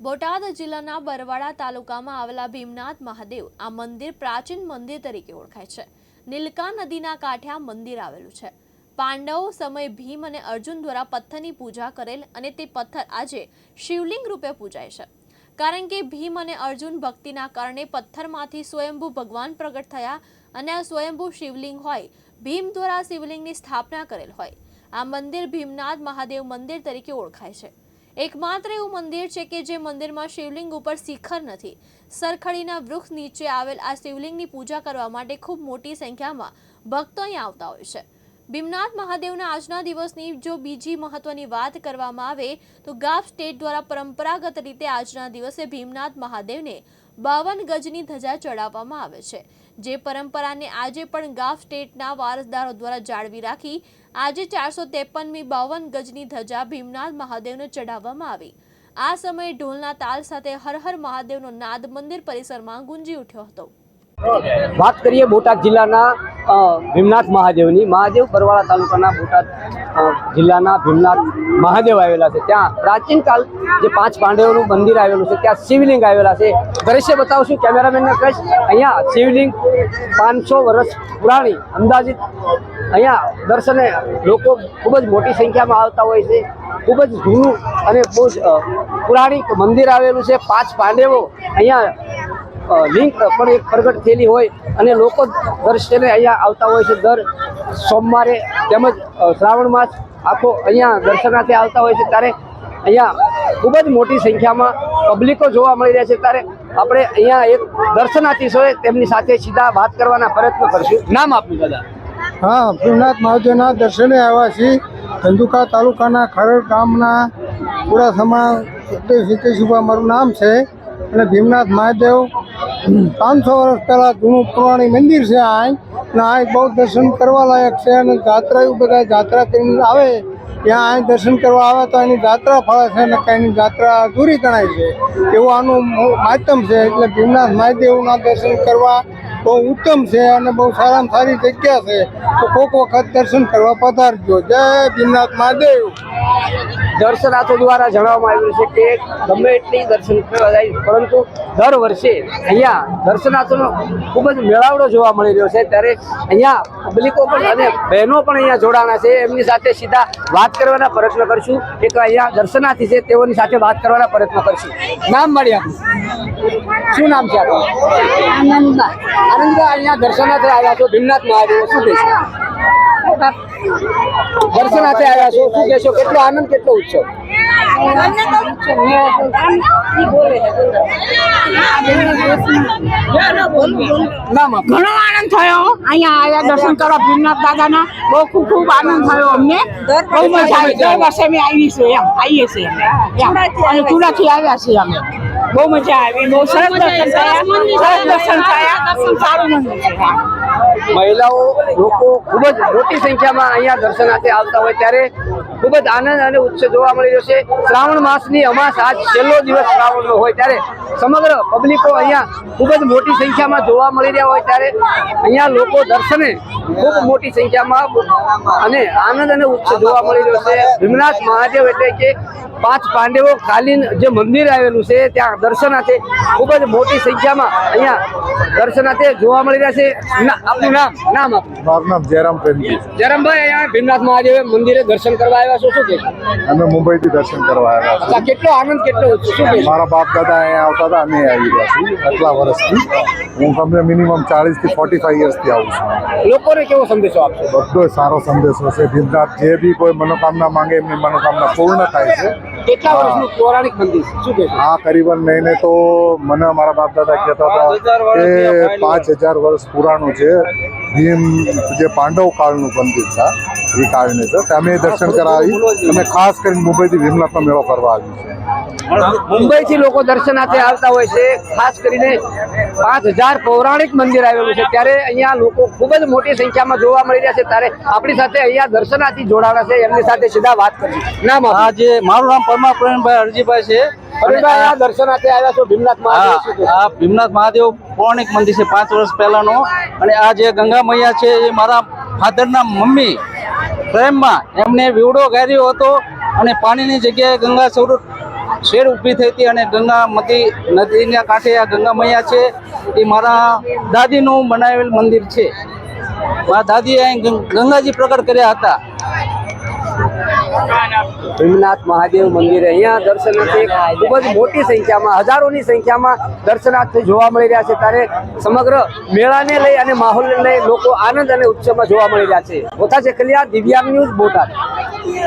બોટાદ જિલ્લાના બરવાડા તાલુકામાં આવેલા ભીમનાથ મહાદેવ આ મંદિર પ્રાચીન મંદિર તરીકે ઓળખાય છે. નીલકા નદીના કાંઠે આ મંદિર આવેલું છે. પાંડવો સમય ભીમ અને અર્જુન દ્વારા પથ્થરની પૂજા કરેલ અને તે પથ્થર આજે શિવલિંગ રૂપે પૂજાય છે. કારણ કે ભીમ અને અર્જુન ભક્તિના કારણે પથ્થરમાંથી સ્વયંભૂ ભગવાન પ્રગટ થયા અને આ સ્વયંભૂ શિવલિંગ હોય, ભીમ દ્વારા શિવલિંગની સ્થાપના કરેલ હોય. આ મંદિર ભીમનાથ મહાદેવ મંદિર તરીકે ઓળખાય છે. એકમાત્ર એવું મંદિર છે કે જે મંદિરમાં શિવલિંગ ઉપર શિખર નથી. સરખડીના વૃક્ષ નીચે આવેલ આ શિવલિંગની પૂજા કરવા માટે ખૂબ મોટી સંખ્યામાં ભક્તો અહીં આવતા હોય છે. ભીમનાથ મહાદેવના આજના દિવસની જો બીજી મહત્વની વાત કરવામાં આવે, તો ગાફ સ્ટેટ દ્વારા પરંપરાગત રીતે આજના દિવસે ભીમનાથ મહાદેવને બાવન ગજની ધજા ચડાવવામાં આવે છે. જે પરંપરાને આજે પણ ગાફ સ્ટેટના વારસદારો દ્વારા જાળવી રાખી, આજે ચારસો ત્રેપનમી બાવન ગજની ધજા ભીમનાથ મહાદેવને ચઢાવવામાં આવી. આ સમયે ઢોલના તાલ સાથે હર હર મહાદેવનો નાદ મંદિર પરિસરમાં ગુંજી ઉઠ્યો હતો. વાત કરીએ બોટાદ જિલ્લાના ભીમનાથ મહાદેવની. મહાદેવ પરવાળા તાલુકાના બોટાદ જિલ્લાના ભીમનાથ મહાદેવ આવેલા છે. ત્યાં પ્રાચીન કાલ જે પાંચ પાંડવોનું મંદિર આવેલું છે, ત્યાં શિવલિંગ આવેલા છે. દ્રશ્ય બતાવશું, કેમેરામેનને કહીશ અહીંયા શિવલિંગ પાંચસો વર્ષ પુરાણી, અંદાજિત અહીંયા દર્શને લોકો ખૂબ જ મોટી સંખ્યામાં આવતા હોય છે. ખૂબ જ જૂનું અને બહુ જ પુરાણિક મંદિર આવેલું છે. પાંચ પાંડવો અહીંયા લિંક પણ એક પ્રગટ થયેલી હોય અને લોકો દર્શને અહીંયા આવતા હોય છે. દર સોમવારે તેમજ શ્રાવણ માસ આખો અહીંયા દર્શનાર્થે આવતા હોય છે. ત્યારે અહીંયા ખૂબ જ મોટી સંખ્યામાં પબ્લિકો જોવા મળી રહ્યા છે. ત્યારે આપણે અહીંયા એક દર્શનાર્થી છે તેમની સાથે સીધા વાત કરવાના પ્રયત્ન કરશું. નામ આપ્યું દાદા. હા, ભીમનાથ મહાદેવના દર્શને આવ્યા છીએ. ધંધુકા તાલુકાના ખરડ ગામના પુરાસમા સિદ્ધેશુભા મારું નામ છે અને ભીમનાથ મહાદેવ. પાંચસો વર્ષ પહેલાં જૂનું પુરાણી મંદિર છે આ. આ બહુ દર્શન કરવા લાયક છે અને જાત્રા બધા જાત્રા કરીને આવે, ત્યાં અહીં દર્શન કરવા આવે તો એની જાત્રા ફળે છે અને એની જાત્રા અધૂરી ગણાય છે. એવું આનું માધ્યમ છે એટલે ભીમનાથ મહાદેવના દર્શન કરવા બહુ ઉત્તમ છે અને બહુ સારામાં સારી જગ્યા છે. તો કોક વખત દર્શન કરવા પધારજો. જય ભીમનાથ મહાદેવ. દર્શનાથો દ્વારા જણાવવામાં આવ્યું છે કે ગમે એટલી દર્શન કરવા જાય પરંતુ દર વર્ષે અહીંયા દર્શનાથોનો ખૂબ જ મેળાવડો જોવા મળી રહ્યો છે. ત્યારે અહીંયા પબ્લિકો પણ અને બહેનો પણ અહીંયા જોડાણા છે. એમની સાથે સીધા વાત કરવાના પ્રયત્ન કરશું. એક અહીંયા દર્શનાર્થી છે તેઓની સાથે વાત કરવાના પ્રયત્ન કરશું. નામ મળ્યા શું નામ છે આપણું આનંદબા આનંદભાઈ અહીંયા દર્શનાર્થે આવ્યા છો ભીમનાથ મહાદેવ શું કહેશો? દર્શનાર્થે આવ્યા છો શું કહેશો? કેટલો આનંદ કેટલો ઉત્સવ? ઘણો આનંદ થયો. અહીંયા આવ્યા દર્શન કરવા ભીમનાથ દાદાના. બહુ ખૂબ ખૂબ આનંદ થયો અમને. બહુ મજા આવી. દર વર્ષે અમે આવીશું એમ. આવીએ છીએ ચૂડાથી આવ્યા છીએ અમે. બહુ મજા આવી. બહુ સરસ દર્શન થયા સરસ દર્શન થયા સારું મંદિર છે. મહિલાઓ લોકો ખૂબ જ મોટી સંખ્યામાં અહીંયા દર્શનાર્થે આવતા હોય ત્યારે ખૂબ જ આનંદ અને ઉત્સવ જોવા મળી રહ્યો છે. શ્રાવણ માસની અમાસ આજ છેલ્લો દિવસ શ્રાવણનો હોય ત્યારે સમગ્ર પબ્લિકો અહીંયા ખૂબ જ મોટી સંખ્યામાં જોવા મળી રહ્યા હોય ત્યારે અહીંયા લોકો દર્શને ખૂબ મોટી સંખ્યામાં અને આનંદ અને ઉત્સવ જોવા મળી રહ્યો છે. ભીમનાથ મહાદેવ એટલે કે પાંચ પાંડવો કાલીન જે મંદિર આવેલું છે ત્યાં દર્શનાર્થે ખૂબ જ મોટી સંખ્યામાં અહીંયા દર્શનાર્થે જોવા મળી રહ્યા છે. આપનું નામ નામ આપનું. મારું નામ જયરામ પ્રેમજી. જયરામભાઈ અહીંયા ભીમનાથ મહાદેવ મંદિરે દર્શન કરવા આવ્યા છો શું કે અમે મુંબઈથી દર્શન કરવા આવ્યા કેટલો આનંદ કેટલો શું મારા બાપ દાદા અહીંયા આવતા હતા અમે આવી ગયા છીએ આટલા વર્ષથી. હું તમને મિનિમમ ચાળીસથી ફોર્ટી ફાઈવ યર્સથી આવું છું. લોકોને કેવો સંદેશો આપશો? બધો સારો સંદેશો છે. ભીમનાથ જે બી કોઈ મનોકામના માંગે એમની મનોકામના પૂર્ણ થાય છે. કેટલા વર્ષનું પૌરાણિક મંદિર શું કહેશો? આ કરીબન લઈને તો મને મારા બાપ દાદા કહેતા હતા કે પાંચ હજાર વર્ષ પુરાણું છે. ભીમ જે પાંડવ કાળનું મંદિર છે એ કાળને છે. અમે દર્શન કરાવી. અને ખાસ કરીને મુંબઈથી ભીમનાથનો મેળો કરવા આવ્યું છે. મુંબઈથી લોકો દર્શનાર્થે આવતા હોય છે. ખાસ કરીને પાંચ હજાર પૌરાણિક મંદિર આવેલું છે. ત્યારે અહીંયા લોકો ખૂબ જ મોટી સંખ્યામાં જોવા મળી રહ્યા છે. ત્યારે આપણી સાથે અહીંયા દર્શનાર્થી જોડાણા છે. એમની સાથે સીધા વાત કરી નામ આજે જે મારું નામ પરમા પ્રવીણભાઈ હરજીભાઈ છે દર્શનાર્થે આવ્યા છો? ભીમનાથ મહાદેવ આ ભીમનાથ મહાદેવ પૌરાણિક મંદિર છે પાંચ વર્ષ પહેલાનો. અને આ જે ગંગા મૈયા છે એ મારા ફાધરના મમ્મી પ્રેમમાં એમને વિવડો ગાર્યો હતો. અને પાણીની જગ્યાએ ગંગા સ્વરૂપ શેર ઊભી થઈ હતી અને ગંગા નદી નદીના કાંઠે આ ગંગા મૈયા છે. એ મારા દાદીનું બનાવેલ મંદિર છે. મારા દાદીએ અહીં ગંગાજી પ્રગટ કર્યા હતા. ભીમનાથ મહાદેવ મંદિરે અહીંયા દર્શનાર્થી ખૂબ જ મોટી સંખ્યામાં, હજારોની સંખ્યામાં દર્શનાર્થી જોવા મળી રહ્યા છે. ત્યારે સમગ્ર મેળાને લઈ અને માહોલને લઈ લોકો આનંદ અને ઉત્સવમાં જોવા મળી રહ્યા છે. ઓછા છે કલ્યાણ દિવ્યાંગ ન્યૂઝ બોટાદ.